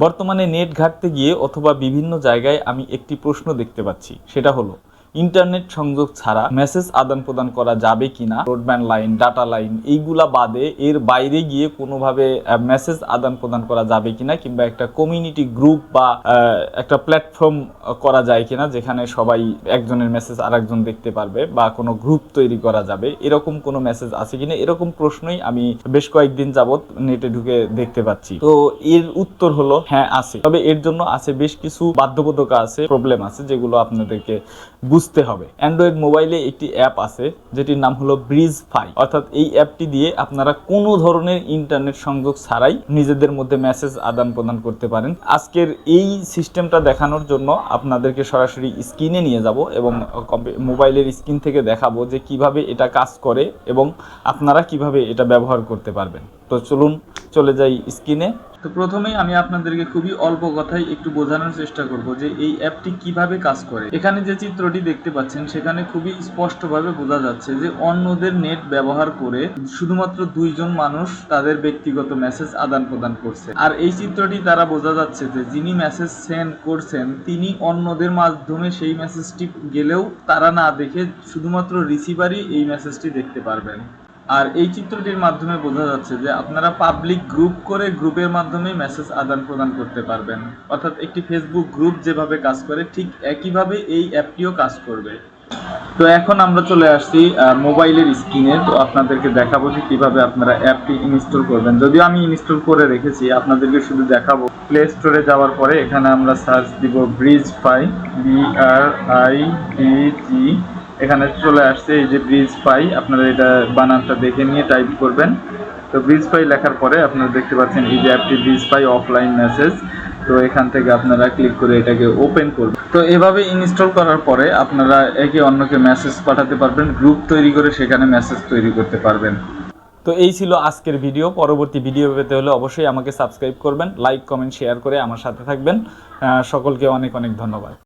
বর্তমানে নেট ঘাটতে গিয়ে অথবা বিভিন্ন জায়গায় আমি একটি প্রশ্ন দেখতে পাচ্ছি সেটা হলো ইন্টারনেট সংযোগ ছাড়া মেসেজ আদান প্রদান করা যাবে কিনা ব্রডব্যান্ড লাইন ডাটা লাইন এইগুলা বাদে এর বাইরে গিয়ে কোনোভাবে মেসেজ আদান প্রদান করা যাবে কিনা কিংবা একটা কমিউনিটি গ্রুপ বা একটা প্ল্যাটফর্ম করা যায় কিনা যেখানে সবাই একজনের মেসেজ আরেকজন দেখতে পারবে বা কোনো গ্রুপ তৈরি করা যাবে, এরকম কোনো মেসেজ আছে কিনা? এরকম প্রশ্নই আমি বেশ কয়েকদিন যাবত নেটে ঢুকে দেখতে পাচ্ছি। তো এর উত্তর হলো হ্যাঁ আছে। তবে এর জন্য আছে বেশ কিছু বাধ্যবাধকতা আছে প্রবলেম আছে যেগুলো আপনাদেরকে বুঝতে হবে। অ্যান্ড্রয়েড মোবাইলে একটি অ্যাপ আছে, যেটির নাম হলো ব্রিজ ফাই অর্থাৎ এই অ্যাপটি দিয়ে আপনারা কোনো ধরনের ইন্টারনেট সংযোগ ছাড়াই নিজেদের মধ্যে মেসেজ আদান প্রদান করতে পারেন। আজকের এই সিস্টেমটা দেখানোর জন্য আপনাদেরকে সরাসরি স্ক্রিনে নিয়ে যাব এবং মোবাইলের স্ক্রিন থেকে দেখাবো যে কীভাবে এটা কাজ করে এবং আপনারা কীভাবে এটা ব্যবহার করতে পারবেন। তো চলুন চলে যাই স্ক্রিনে তো প্রথমেই আমি আপনাদেরকে খুবই অল্প কথায় একটু বোঝানোর চেষ্টা করব যে এই অ্যাপটি কীভাবে কাজ করে। এখানে যে চিত্রটি দেখতে পাচ্ছেন, সেখানে খুবই স্পষ্টভাবে বোঝা যাচ্ছে যে অন্যদের নেট ব্যবহার করে শুধুমাত্র দুইজন মানুষ তাদের ব্যক্তিগত মেসেজ আদান প্রদান করছে। আর এই চিত্রটি দ্বারা বোঝা যাচ্ছে যে যিনি মেসেজ সেন্ড করছেন, তিনি অন্যদের মাধ্যমে সেই মেসেজটি গেলেও তারা না দেখে শুধুমাত্র রিসিভারই এই মেসেজটি দেখতে পারবেন। আর এই চিত্রটির মাধ্যমে বোঝা যাচ্ছে যে আপনারা পাবলিক গ্রুপ করে গ্রুপের মাধ্যমে মেসেজ আদান প্রদান করতে পারবেন। অর্থাৎ একটি ফেসবুক গ্রুপ যেভাবে কাজ করে, ঠিক একইভাবে এই অ্যাপটিও কাজ করবে। তো এখন আমরা চলে আসছি মোবাইলের স্ক্রিনে তো আপনাদেরকে দেখাবো যে কীভাবে আপনারা অ্যাপটি ইনস্টল করবেন। যদিও আমি ইনস্টল করে রেখেছি, আপনাদেরকে শুধু দেখাবো। প্লে স্টোরে যাওয়ার পরে এখানে আমরা সার্চ দিব bridge phi B R I D G এখানে চলে আসছে, এই যে ব্রিজ পাই আপনারা এটা বানানটা দেখে নিয়ে টাইপ করবেন। তো ব্রিজ পাই লেখার পরে আপনারা দেখতে পাচ্ছেন, এই যে অ্যাপটি ব্রিজ পাই অফলাইন মেসেজ তো এখান থেকে আপনারা ক্লিক করে এটাকে ওপেন করবেন। তো এভাবে ইনস্টল করার পরে আপনারা একে অন্যকে মেসেজ পাঠাতে পারবেন গ্রুপ তৈরি করে সেখানে মেসেজ তৈরি করতে পারবেন। তো এই ছিল আজকের ভিডিও পরবর্তী ভিডিও পেতে হলে অবশ্যই আমাকে সাবস্ক্রাইব করবেন লাইক কমেন্ট শেয়ার করে আমার সাথে থাকবেন। সকলকে অনেক অনেক ধন্যবাদ।